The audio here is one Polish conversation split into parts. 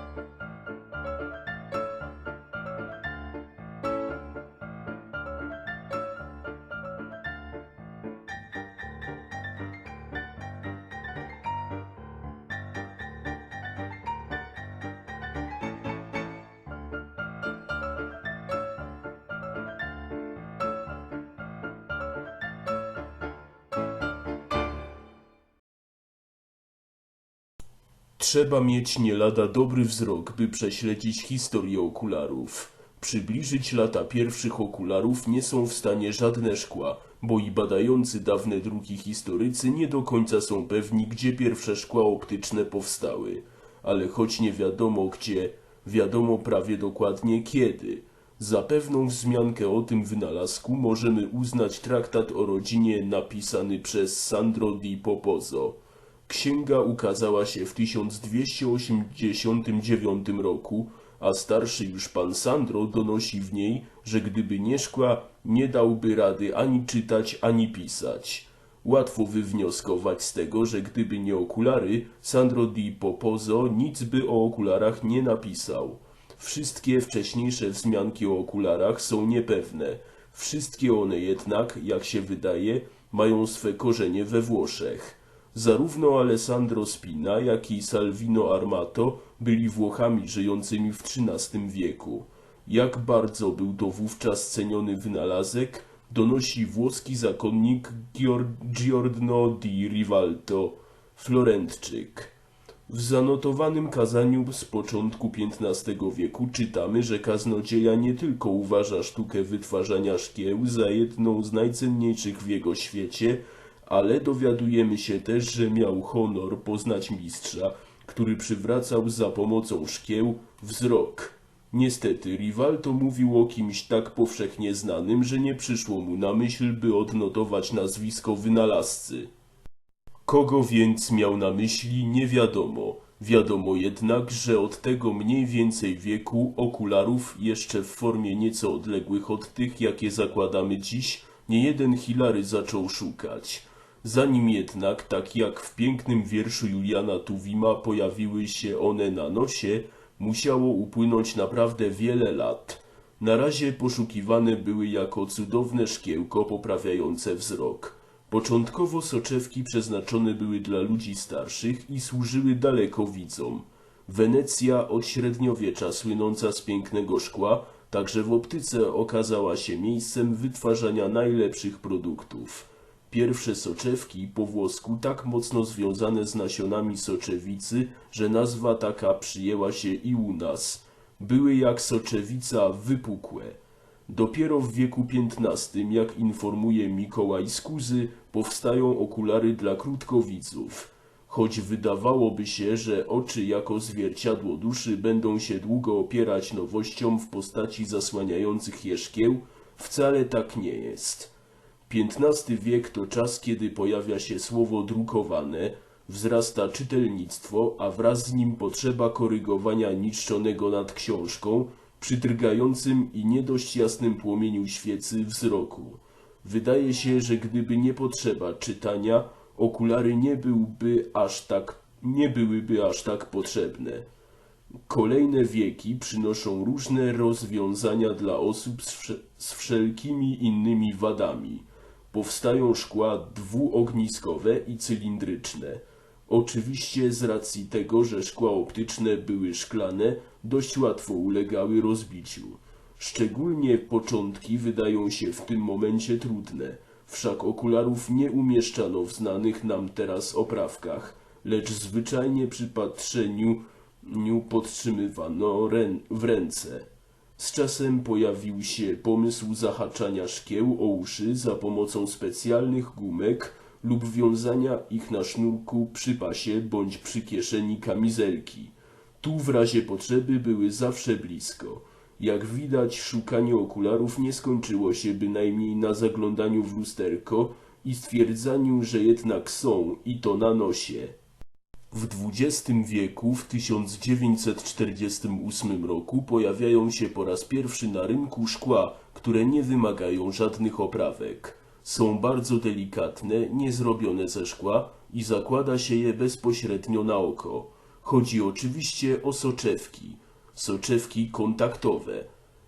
you Trzeba mieć nie lada dobry wzrok, by prześledzić historię okularów. Przybliżyć lata pierwszych okularów nie są w stanie żadne szkła, bo i badający dawne druki historycy nie do końca są pewni, gdzie pierwsze szkła optyczne powstały. Ale choć nie wiadomo gdzie, wiadomo prawie dokładnie kiedy. Za pewną wzmiankę o tym wynalazku możemy uznać traktat o rodzinie napisany przez Sandro di Popozo. Księga ukazała się w 1289 roku, a starszy już pan Sandro donosi w niej, że gdyby nie szkła, nie dałby rady ani czytać, ani pisać. Łatwo wywnioskować z tego, że gdyby nie okulary, Sandro di Popozo nic by o okularach nie napisał. Wszystkie wcześniejsze wzmianki o okularach są niepewne. Wszystkie one jednak, jak się wydaje, mają swe korzenie we Włoszech. Zarówno Alessandro Spina, jak i Salvino Armato byli Włochami żyjącymi w XIII wieku. Jak bardzo był to wówczas ceniony wynalazek, donosi włoski zakonnik Gior- Giordano di Rivalto, Florentczyk. W zanotowanym kazaniu z początku XV wieku czytamy, że kaznodzieja nie tylko uważa sztukę wytwarzania szkieł za jedną z najcenniejszych w jego świecie, ale dowiadujemy się też, że miał honor poznać mistrza, który przywracał za pomocą szkieł wzrok. Niestety, Rivalto mówił o kimś tak powszechnie znanym, że nie przyszło mu na myśl, by odnotować nazwisko wynalazcy. Kogo więc miał na myśli, nie wiadomo. Wiadomo jednak, że od tego mniej więcej wieku okularów, jeszcze w formie nieco odległych od tych, jakie zakładamy dziś, niejeden Hilary zaczął szukać. Zanim jednak, tak jak w pięknym wierszu Juliana Tuwima, pojawiły się one na nosie, musiało upłynąć naprawdę wiele lat. Na razie poszukiwane były jako cudowne szkiełko poprawiające wzrok. Początkowo soczewki przeznaczone były dla ludzi starszych i służyły dalekowidzom. Wenecja od średniowiecza słynąca z pięknego szkła, także w optyce okazała się miejscem wytwarzania najlepszych produktów. Pierwsze soczewki po włosku tak mocno związane z nasionami soczewicy, że nazwa taka przyjęła się i u nas. Były jak soczewica wypukłe. Dopiero w wieku XV, jak informuje Mikołaj Skuzy, powstają okulary dla krótkowidzów. Choć wydawałoby się, że oczy jako zwierciadło duszy będą się długo opierać nowościom w postaci zasłaniających je szkieł, wcale tak nie jest. XV wiek to czas, kiedy pojawia się słowo drukowane, wzrasta czytelnictwo, a wraz z nim potrzeba korygowania niszczonego nad książką przy drgającym i nie dość jasnym płomieniu świecy wzroku. Wydaje się, że gdyby nie potrzeba czytania, okulary nie byłby aż tak, nie byłyby aż tak potrzebne. Kolejne wieki przynoszą różne rozwiązania dla osób z wszelkimi innymi wadami. Powstają szkła dwuogniskowe i cylindryczne. Oczywiście z racji tego, że szkła optyczne były szklane, dość łatwo ulegały rozbiciu. Szczególnie początki wydają się w tym momencie trudne, wszak okularów nie umieszczano w znanych nam teraz oprawkach, lecz zwyczajnie przy patrzeniu niu podtrzymywano w ręce. Z czasem pojawił się pomysł zahaczania szkieł o uszy za pomocą specjalnych gumek lub wiązania ich na sznurku przy pasie bądź przy kieszeni kamizelki. Tu w razie potrzeby były zawsze blisko. Jak widać, szukanie okularów nie skończyło się bynajmniej na zaglądaniu w lusterko i stwierdzaniu, że jednak są i to na nosie. W XX wieku, w 1948 roku, pojawiają się po raz pierwszy na rynku szkła, które nie wymagają żadnych oprawek. Są bardzo delikatne, nie zrobione ze szkła i zakłada się je bezpośrednio na oko. Chodzi oczywiście o soczewki. Soczewki kontaktowe.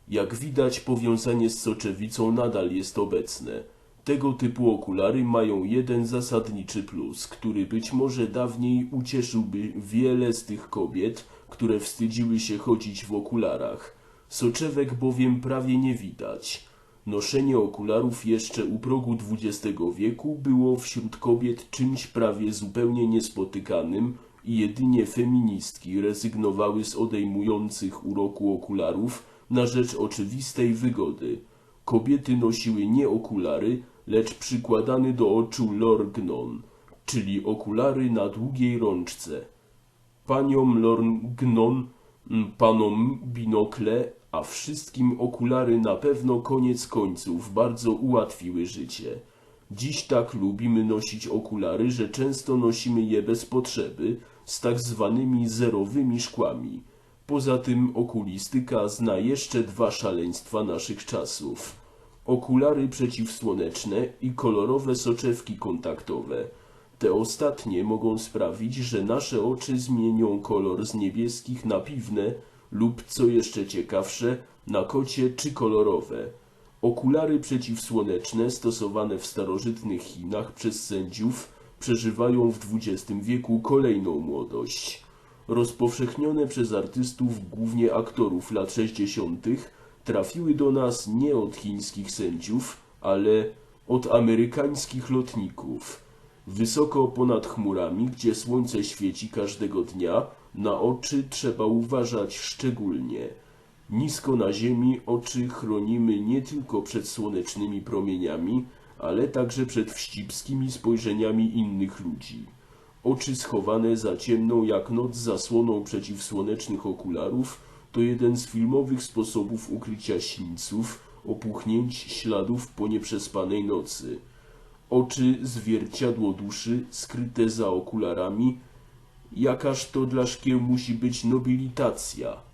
Jak widać, powiązanie z soczewicą nadal jest obecne. Tego typu okulary mają jeden zasadniczy plus, który być może dawniej ucieszyłby wiele z tych kobiet, które wstydziły się chodzić w okularach. Soczewek bowiem prawie nie widać. Noszenie okularów jeszcze u progu XX wieku było wśród kobiet czymś prawie zupełnie niespotykanym i jedynie feministki rezygnowały z odejmujących uroku okularów na rzecz oczywistej wygody. Kobiety nosiły nie okulary, lecz przykładany do oczu lorgnon, czyli okulary na długiej rączce. Paniom lorgnon, panom binokle, a wszystkim okulary na pewno koniec końców bardzo ułatwiły życie. Dziś tak lubimy nosić okulary, że często nosimy je bez potrzeby, z tak zwanymi zerowymi szkłami. Poza tym okulistyka zna jeszcze dwa szaleństwa naszych czasów. Okulary przeciwsłoneczne i kolorowe soczewki kontaktowe. Te ostatnie mogą sprawić, że nasze oczy zmienią kolor z niebieskich na piwne lub, co jeszcze ciekawsze, na kocie czy kolorowe. Okulary przeciwsłoneczne stosowane w starożytnych Chinach przez sędziów przeżywają w XX wieku kolejną młodość. Rozpowszechnione przez artystów, głównie aktorów lat 60., trafiły do nas nie od chińskich sędziów, ale od amerykańskich lotników. Wysoko ponad chmurami, gdzie słońce świeci każdego dnia, na oczy trzeba uważać szczególnie. Nisko na ziemi oczy chronimy nie tylko przed słonecznymi promieniami, ale także przed wścibskimi spojrzeniami innych ludzi. Oczy schowane za ciemną jak noc zasłoną przeciwsłonecznych okularów to jeden z filmowych sposobów ukrycia sińców, opuchnięć, śladów po nieprzespanej nocy. Oczy zwierciadło duszy skryte za okularami, jakaż to dla szkieł musi być nobilitacja.